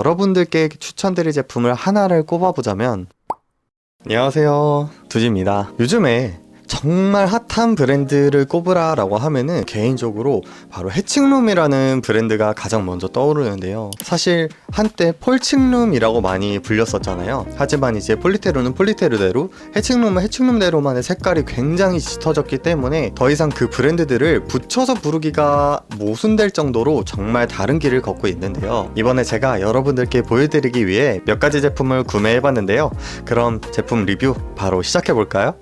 여러분들께 추천드릴 제품을 하나를 꼽아보자면 안녕하세요. 두지입니다. 요즘에 정말 핫한 브랜드를 꼽으라라고 하면은 개인적으로 바로 해칭룸이라는 브랜드가 가장 먼저 떠오르는데요. 사실 한때 폴칭룸이라고 많이 불렸었잖아요. 하지만 이제 폴리테루는 폴리테루대로 해칭룸은 해칭룸대로만의 색깔이 굉장히 짙어졌기 때문에 더 이상 그 브랜드들을 붙여서 부르기가 모순될 정도로 정말 다른 길을 걷고 있는데요. 이번에 제가 여러분들께 보여드리기 위해 몇 가지 제품을 구매해봤는데요. 그럼 제품 리뷰 바로 시작해볼까요?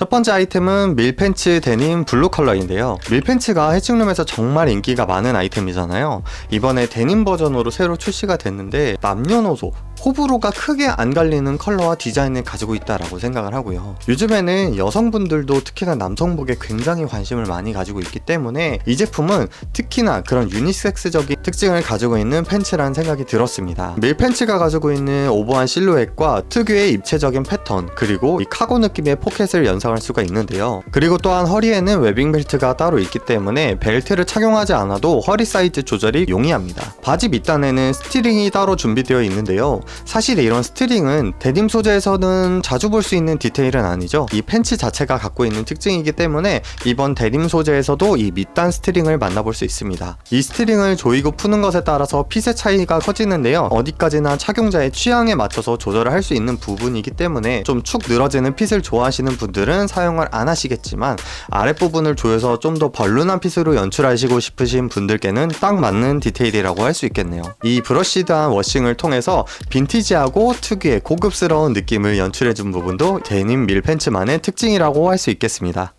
첫 번째 아이템은 밀팬츠 데님 블루 컬러인데요. 밀팬츠가 해칭룸에서 정말 인기가 많은 아이템이잖아요. 이번에 데님 버전으로 새로 출시가 됐는데 남녀노소 호불호가 크게 안 갈리는 컬러와 디자인을 가지고 있다라고 생각을 하고요. 요즘에는 여성분들도 특히나 남성복에 굉장히 관심을 많이 가지고 있기 때문에 이 제품은 특히나 그런 유니섹스적인 특징을 가지고 있는 팬츠라는 생각이 들었습니다. 밀팬츠가 가지고 있는 오버한 실루엣과 특유의 입체적인 패턴 그리고 이 카고 느낌의 포켓을 연상할 수가 있는데요. 그리고 또한 허리에는 웨빙 벨트가 따로 있기 때문에 벨트를 착용하지 않아도 허리 사이즈 조절이 용이합니다. 바지 밑단에는 스티링이 따로 준비되어 있는데요. 사실 이런 스트링은 데님 소재에서는 자주 볼 수 있는 디테일은 아니죠. 이 팬츠 자체가 갖고 있는 특징이기 때문에 이번 데님 소재에서도 이 밑단 스트링을 만나볼 수 있습니다. 이 스트링을 조이고 푸는 것에 따라서 핏의 차이가 커지는데요. 어디까지나 착용자의 취향에 맞춰서 조절을 할 수 있는 부분이기 때문에 좀 축 늘어지는 핏을 좋아하시는 분들은 사용을 안 하시겠지만 아랫부분을 조여서 좀 더 벌룬한 핏으로 연출하시고 싶으신 분들께는 딱 맞는 디테일이라고 할 수 있겠네요. 이 브러쉬드한 워싱을 통해서 빈 티지하고 특유의 고급스러운 느낌을 연출해준 부분도 데님 밀팬츠만의 특징이라고 할 수 있겠습니다.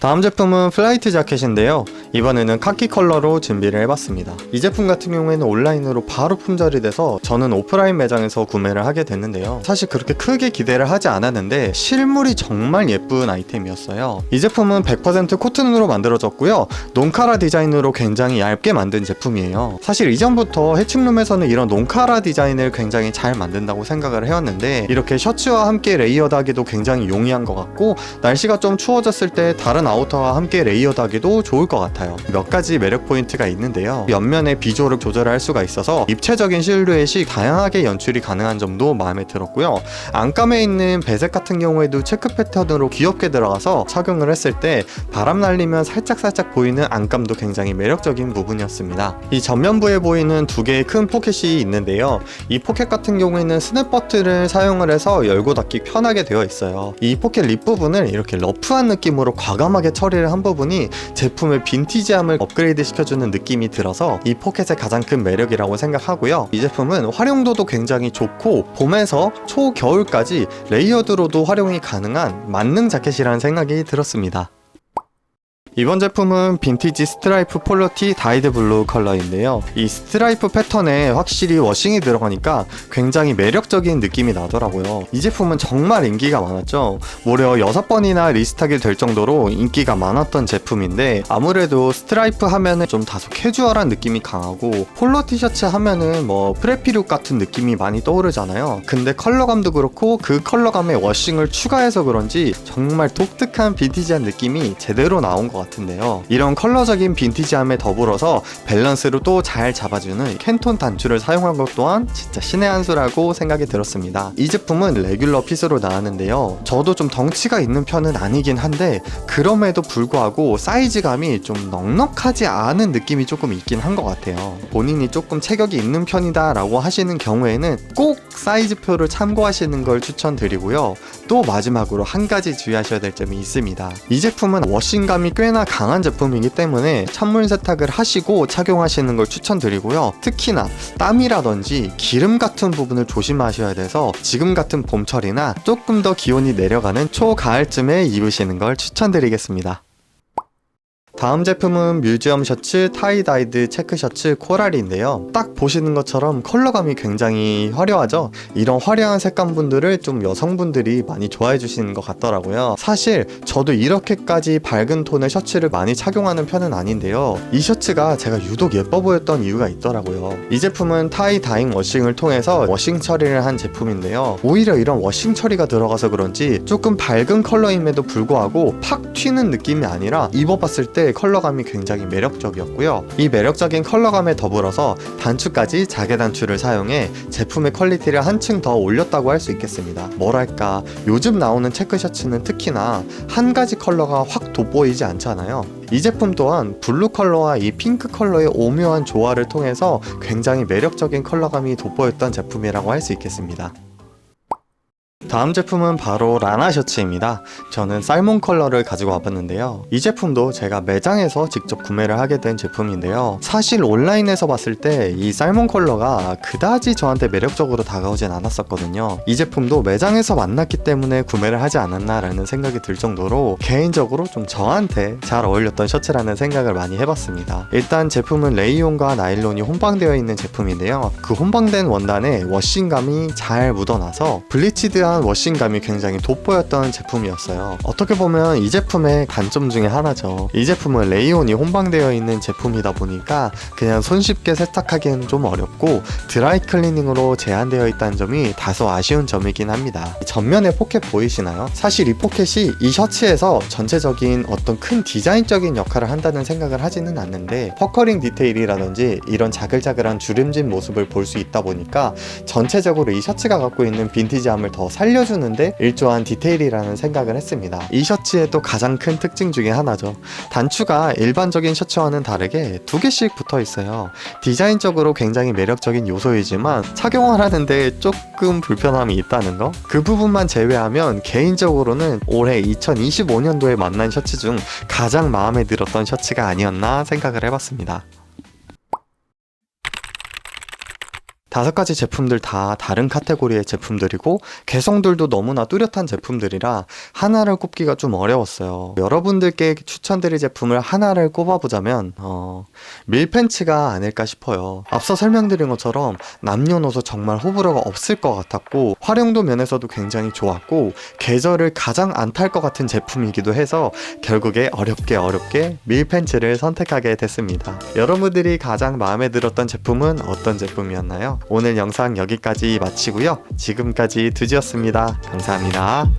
다음 제품은 플라이트 자켓인데요. 이번에는 카키 컬러로 준비를 해봤습니다. 이 제품 같은 경우에는 온라인으로 바로 품절이 돼서 저는 오프라인 매장에서 구매를 하게 됐는데요. 사실 그렇게 크게 기대를 하지 않았는데 실물이 정말 예쁜 아이템이었어요. 이 제품은 100% 코튼으로 만들어졌고요. 논카라 디자인으로 굉장히 얇게 만든 제품이에요. 사실 이전부터 해충룸에서는 이런 논카라 디자인을 굉장히 잘 만든다고 생각을 해왔는데 이렇게 셔츠와 함께 레이어드하기도 굉장히 용이한 것 같고 날씨가 좀 추워졌을 때 다른 아우터와 함께 레이어드하기도 좋을 것 같아요. 몇 가지 매력 포인트가 있는데요. 옆면의 비조를 조절할 수가 있어서 입체적인 실루엣이 다양하게 연출이 가능한 점도 마음에 들었고요. 안감에 있는 배색 같은 경우에도 체크 패턴으로 귀엽게 들어가서 착용을 했을 때 바람 날리면 살짝살짝 보이는 안감도 굉장히 매력적인 부분이었습니다. 이 전면부에 보이는 두 개의 큰 포켓이 있는데요. 이 포켓 같은 경우에는 스냅 버튼을 사용을 해서 열고 닫기 편하게 되어 있어요. 이 포켓 립 부분을 이렇게 러프한 느낌으로 과감하게 처리를 한 부분이 제품의 빈 티지함을 업그레이드 시켜주는 느낌이 들어서 이 포켓의 가장 큰 매력이라고 생각하고요. 이 제품은 활용도도 굉장히 좋고 봄에서 초겨울까지 레이어드로도 활용이 가능한 만능 자켓이라는 생각이 들었습니다. 이번 제품은 빈티지 스트라이프 폴로티 다이드 블루 컬러인데요. 이 스트라이프 패턴에 확실히 워싱이 들어가니까 굉장히 매력적인 느낌이 나더라고요. 이 제품은 정말 인기가 많았죠. 무려 6번이나 리스트하게 될 정도로 인기가 많았던 제품인데 아무래도 스트라이프 하면은 좀 다소 캐주얼한 느낌이 강하고 폴로 티셔츠 하면은 뭐 프레피룩 같은 느낌이 많이 떠오르잖아요. 근데 컬러감도 그렇고 그 컬러감에 워싱을 추가해서 그런지 정말 독특한 빈티지한 느낌이 제대로 나온 것 같아요. 같은데요. 이런 컬러적인 빈티지함에 더불어서 밸런스로 또잘 잡아주는 캔톤 단추를 사용한 것 또한 진짜 신의 한 수라고 생각이 들었습니다. 이 제품은 레귤러 핏으로 나왔는데요. 저도 좀 덩치가 있는 편은 아니긴 한데 그럼에도 불구하고 사이즈감이 좀 넉넉하지 않은 느낌이 조금 있긴 한 것 같아요. 본인이 조금 체격이 있는 편이다라고 하시는 경우에는 꼭 사이즈표를 참고하시는 걸 추천드리고요. 또 마지막으로 한 가지 주의하셔야 될 점이 있습니다. 이 제품은 워싱감이 꽤나 강한 제품이기 때문에 찬물 세탁을 하시고 착용하시는 걸 추천드리고요. 특히나 땀이라든지 기름 같은 부분을 조심하셔야 돼서 지금 같은 봄철이나 조금 더 기온이 내려가는 초가을쯤에 입으시는 걸 추천드리겠습니다. 다음 제품은 뮤지엄 셔츠 타이다이드 체크 셔츠 코랄인데요. 딱 보시는 것처럼 컬러감이 굉장히 화려하죠? 이런 화려한 색감 분들을 좀 여성분들이 많이 좋아해 주시는 것 같더라고요. 사실 저도 이렇게까지 밝은 톤의 셔츠를 많이 착용하는 편은 아닌데요. 이 셔츠가 제가 유독 예뻐 보였던 이유가 있더라고요. 이 제품은 타이 다잉 워싱을 통해서 워싱 처리를 한 제품인데요. 오히려 이런 워싱 처리가 들어가서 그런지 조금 밝은 컬러임에도 불구하고 팍 튀는 느낌이 아니라 입어봤을 때때 컬러감이 굉장히 매력적이었고요. 이 매력적인 컬러감에 더불어서 단추까지 자개 단추를 사용해 제품의 퀄리티를 한층 더 올렸다고 할 수 있겠습니다. 뭐랄까 요즘 나오는 체크 셔츠는 특히나 한 가지 컬러가 확 돋보이지 않잖아요. 이 제품 또한 블루 컬러와 이 핑크 컬러의 오묘한 조화를 통해서 굉장히 매력적인 컬러감이 돋보였던 제품이라고 할 수 있겠습니다. 다음 제품은 바로 라나 셔츠입니다. 저는 살몬 컬러를 가지고 와봤는데요. 이 제품도 제가 매장에서 직접 구매를 하게 된 제품인데요. 사실 온라인에서 봤을 때 이 살몬 컬러가 그다지 저한테 매력적으로 다가오진 않았었거든요. 이 제품도 매장에서 만났기 때문에 구매를 하지 않았나라는 생각이 들 정도로 개인적으로 좀 저한테 잘 어울렸던 셔츠라는 생각을 많이 해봤습니다. 일단 제품은 레이온과 나일론이 혼방되어 있는 제품인데요. 그 혼방된 원단에 워싱감이 잘 묻어나서 블리치드한 워싱감이 굉장히 돋보였던 제품이었어요. 어떻게 보면 이 제품의 단점 중에 하나죠. 이 제품은 레이온이 혼방되어 있는 제품이다 보니까 그냥 손쉽게 세탁하기에는 좀 어렵고 드라이 클리닝으로 제한되어 있다는 점이 다소 아쉬운 점이긴 합니다. 전면에 포켓 보이시나요? 사실 이 포켓이 이 셔츠에서 전체적인 어떤 큰 디자인적인 역할을 한다는 생각을 하지는 않는데 퍼커링 디테일이라든지 이런 자글자글한 주름진 모습을 볼 수 있다 보니까 전체적으로 이 셔츠가 갖고 있는 빈티지함을 더 살려주는데 일조한 디테일이라는 생각을 했습니다. 이 셔츠의 또 가장 큰 특징 중에 하나죠. 단추가 일반적인 셔츠와는 다르게 두 개씩 붙어 있어요. 디자인적으로 굉장히 매력적인 요소이지만 착용을 하는데 조금 불편함이 있다는 거? 그 부분만 제외하면 개인적으로는 올해 2025년도에 만난 셔츠 중 가장 마음에 들었던 셔츠가 아니었나 생각을 해봤습니다. 다섯 가지 제품들 다 다른 카테고리의 제품들이고 개성들도 너무나 뚜렷한 제품들이라 하나를 꼽기가 좀 어려웠어요. 여러분들께 추천드릴 제품을 하나를 꼽아보자면 어, 밀팬츠가 아닐까 싶어요. 앞서 설명드린 것처럼 남녀노소 정말 호불호가 없을 것 같았고 활용도 면에서도 굉장히 좋았고 계절을 가장 안 탈 것 같은 제품이기도 해서 결국에 어렵게 어렵게 밀팬츠를 선택하게 됐습니다. 여러분들이 가장 마음에 들었던 제품은 어떤 제품이었나요? 오늘 영상 여기까지 마치고요. 지금까지 두지였습니다. 감사합니다.